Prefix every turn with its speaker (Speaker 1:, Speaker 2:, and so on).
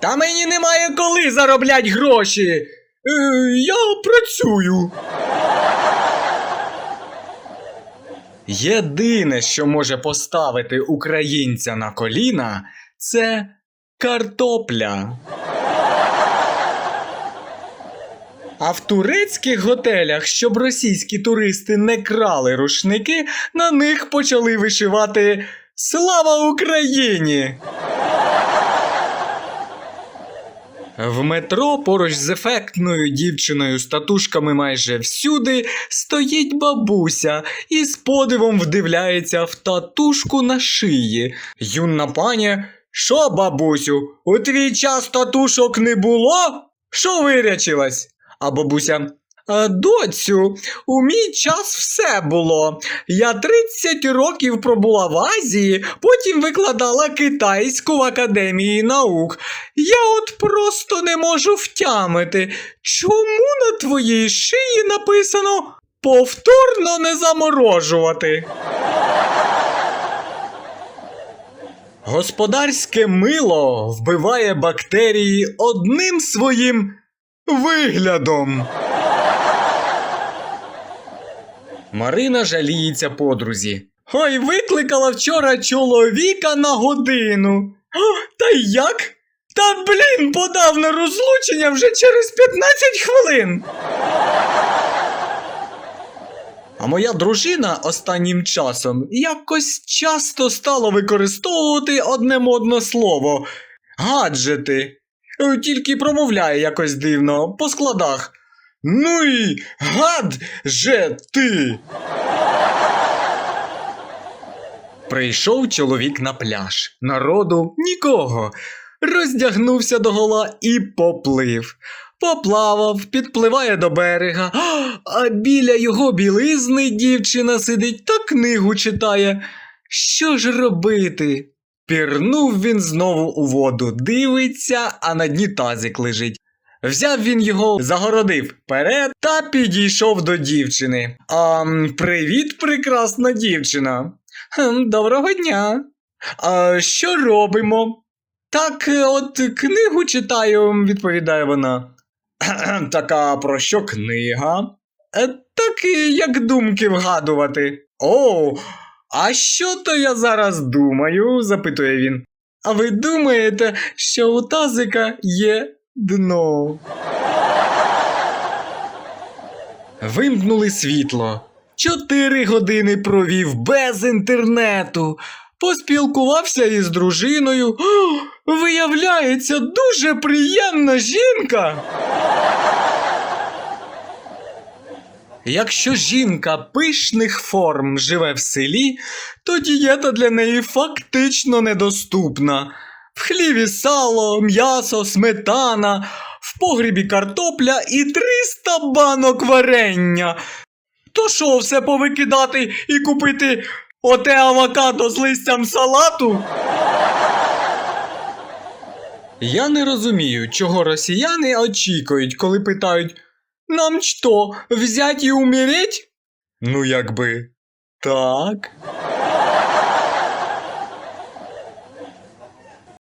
Speaker 1: Та мені немає коли зароблять гроші. Е, я працюю. Єдине, що може поставити українця на коліна, це картопля. А в турецьких готелях, щоб російські туристи не крали рушники, на них почали вишивати Слава Україні! В метро поруч з ефектною дівчиною з татушками майже всюди стоїть бабуся і з подивом вдивляється в татушку на шиї. Юна пані, що, бабусю, у твій час татушок не було? Що вирячилась? А бабуся. «А, Доцю, у мій час все було. Я 30 років пробула в Азії, потім викладала китайську в академії наук. Я от просто не можу втямити, чому на твоїй шиї написано повторно не заморожувати. Господарське мило вбиває бактерії одним своїм виглядом. Марина жаліється подрузі. Ой, викликала вчора чоловіка на годину. «А, Та як? Та блін, подав на розлучення вже через 15 хвилин. А моя дружина останнім часом якось часто стала використовувати одне модне слово гаджети. Тільки промовляє якось дивно, по складах. Ну і гад же ти. Прийшов чоловік на пляж. Народу нікого. Роздягнувся догола і поплив. Поплавав, підпливає до берега, а біля його білизни дівчина сидить та книгу читає. Що ж робити? Пірнув він знову у воду, дивиться, а на дні тазик лежить. Взяв він його, загородив вперед та підійшов до дівчини. А, привіт, прекрасна дівчина. «Хм, Доброго дня. А що робимо? Так, е, от книгу читаю, відповідає вона. Така про що книга? «Е, Так як думки вгадувати. О, а що то я зараз думаю? запитує він. А ви думаєте, що у тазика є дно? Вимкнули світло. Чотири години провів без інтернету. Поспілкувався із дружиною. О, виявляється, дуже приємна жінка. Якщо жінка пишних форм живе в селі, то дієта для неї фактично недоступна. В хліві сало, м'ясо, сметана, в погрібі картопля і 300 банок варення. То що все повикидати і купити оте авокадо з листям салату? Я не розумію, чого росіяни очікують, коли питають нам що, взять і умереть? Ну, якби так.